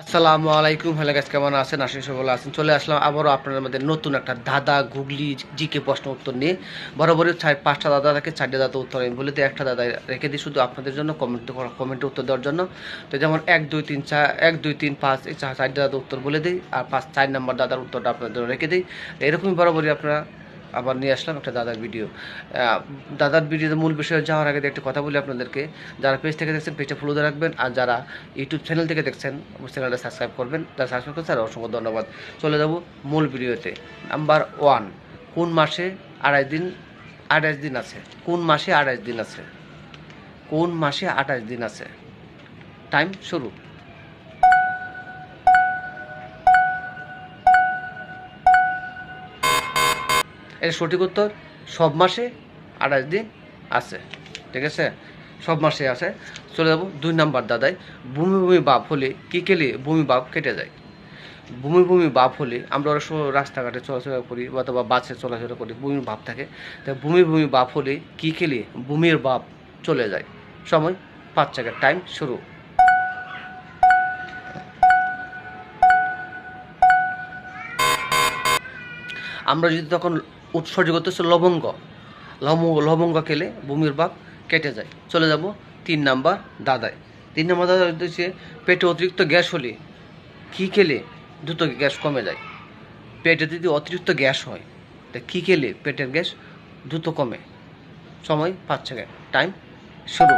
আসসালামু আলাইকুম। হ্যালো গাছ কেমন আছেন? আশা করি ভালো আছেন। চলে আসলাম আবারও আপনাদের মধ্যে নতুন একটা দাদা গুগলি জিকে প্রশ্ন উত্তর নিয়ে। বরাবরই চার পাঁচটা দাদা থাকে, চারটে দাদা উত্তর আমি বলে দিই, একটা দাদা রেখে দিই শুধু আপনাদের জন্য কমেন্ট কমেন্টে উত্তর দেওয়ার জন্য। তো যেমন এক, দুই, তিন, চার, এক, দুই, তিন, পাঁচ, এই চারটে দাদা উত্তর বলে দিই আর পাঁচ, চার নাম্বার দাদার উত্তরটা আপনাদের রেখে দিই। এরকমই বরাবরই আপনারা আবার নিয়ে আসলাম একটা দাদার ভিডিও। দাদার ভিডিওতে মূল বিষয়ে যাওয়ার আগে একটা কথা বলি আপনাদেরকে। যারা পেজ থেকে দেখছেন পেজটা ফলো দিয়ে রাখবেন। আর যারা ইউটিউব চ্যানেল থেকে দেখছেন চ্যানেলটা সাবস্ক্রাইব করবেন। যারা সাবস্ক্রাইব করছেন অসংখ্য ধন্যবাদ। চলে যাব মূল ভিডিওতে। নাম্বার ওয়ান কোন মাসে আড়াই দিন, আঠাশ দিন আছে? কোন মাসে আঠাশ দিন আছে? কোন মাসে আঠাশ দিন আছে? টাইম শুরু। এর সঠিক উত্তর সব মাসে আঠাশ দিন আছে, ঠিক আছে? সব মাসে আছে। চলে যাব দুই নাম্বার দাদাই, ভূমি ভূমি বাপ হলে কি কেলে ভূমি বাপ কেটে যায়? ভূমি ভূমি বাপ হলে আমরা অনেক সময় রাস্তাঘাটে চলাচলা করি অথবা বাসে চলাচলা করি ভূমির বাপ থাকে। তাই ভূমি ভূমি বাপ হলে কি খেলে ভূমির বাপ চলে যায়? সময় পাঁচ সেকেন্ড, টাইম শুরু। আমরা যদি তখন উৎসর্গ হচ্ছে লবঙ্গ। লবঙ্গ লবঙ্গ খেলে ভূমির বাপ কেটে যায়। চলে যাব তিন নাম্বার দাদায়। তিন নাম্বার দাদা হচ্ছে, পেটে অতিরিক্ত গ্যাস হলে কী খেলে দ্রুত গ্যাস কমে যায়? পেটে যদি অতিরিক্ত গ্যাস হয়, তা কী খেলে পেটের গ্যাস দ্রুত কমে? সময় পাঁচ সেকেন্ড। টাইম শুরু।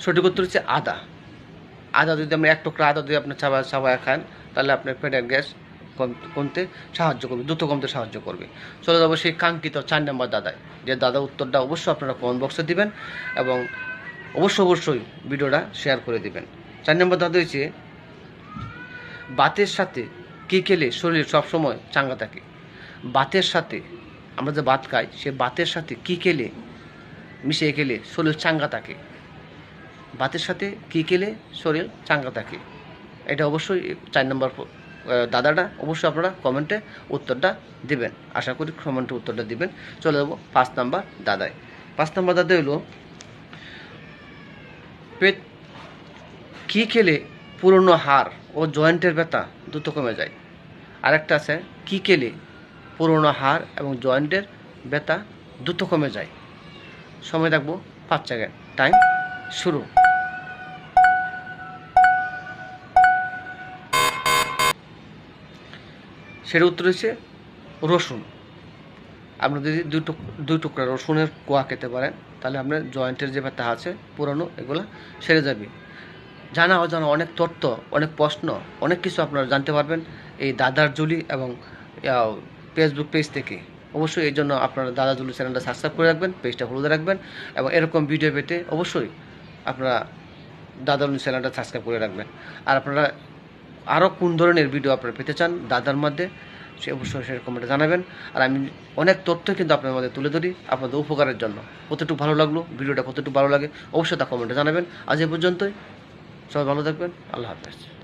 সঠিক উত্তর হচ্ছে আদা। আদা যদি আমরা এক টুকরা আদা যদি আপনি চাবা চাবায় খান, তাহলে আপনার পেটের গ্যাস কম- কমতে সাহায্য করবে, দ্রুত কমতে সাহায্য করবে। চলে যাব সেই কাঙ্ক্ষিত চার নম্বর দাদায়। যে দাদা উত্তরটা অবশ্যই আপনারা কমেন্ট বক্সে দিবেন এবং অবশ্য অবশ্যই ভিডিওটা শেয়ার করে দিবেন। চার নম্বর দাদা হচ্ছে বাতের সাথে কী খেলে শরীর সবসময় চাঙ্গা থাকে? বাতের সাথে আমরা যে ভাত খাই, সে ভাতের সাথে কী খেলে, মিশিয়ে খেলে শরীর চাঙ্গা থাকে? ভাতের সাথে কী খেলে শরীর চাঙ্গা থাকে? এটা অবশ্যই চার নম্বর দাদাটা অবশ্যই আপনারা কমেন্টে উত্তরটা দিবেন। আশা করি কমেন্টে উত্তরটা দিবেন। চলে যাব পাঁচ নাম্বার দাদায়। পাঁচ নাম্বার দাদা হলো, পেট কী খেলে পুরনো হাড় ও জয়েন্টের ব্যথা দ্রুত কমে যায়? আরেকটা আছে, কী খেলে পুরনো হাড় এবং জয়েন্টের ব্যথা দ্রুত কমে যায়? সময় রাখব পাঁচ সেকেন্ড। টাইম শুরু। সেটা উত্তর হচ্ছে রসুন। আপনি যদি দুই দুই টুকরা রসুনের কোয়া খেতে পারেন, তাহলে আপনার জয়েন্টের যে ব্যথা আছে, পুরানো, এগুলো সেরে যাবে। জানা অজানা অনেক তথ্য অনেক প্রশ্ন, অনেক কিছু আপনারা জানতে পারবেন এই দাদার জুলি এবং ফেসবুক পেজ থেকে। অবশ্যই এই জন্য আপনারা দাদা জুলি চ্যানেলটা সাবস্ক্রাইব করে রাখবেন পেজটা হলুদে রাখবেন এবং এরকম ভিডিও পেতে অবশ্যই আপনারা দাদা জুলি চ্যানেলটা সাবস্ক্রাইব করে রাখবেন। আর আপনারা আরও কোন ধরনের ভিডিও আপনারা পেতে চান দাদার মধ্যে, সে অবশ্যই সেরকম কমেন্টে জানাবেন। আর আমি অনেক তথ্য কিন্তু আপনার মধ্যে তুলে ধরি আপনাদের উপকারের জন্য। কতটুকু ভালো লাগল ভিডিওটা কতটুকু ভালো লাগে, অবশ্যই তা কমেন্টে জানাবেন। আজ এ পর্যন্তই। সবাই ভালো থাকবেন। আল্লাহ হাফেজ।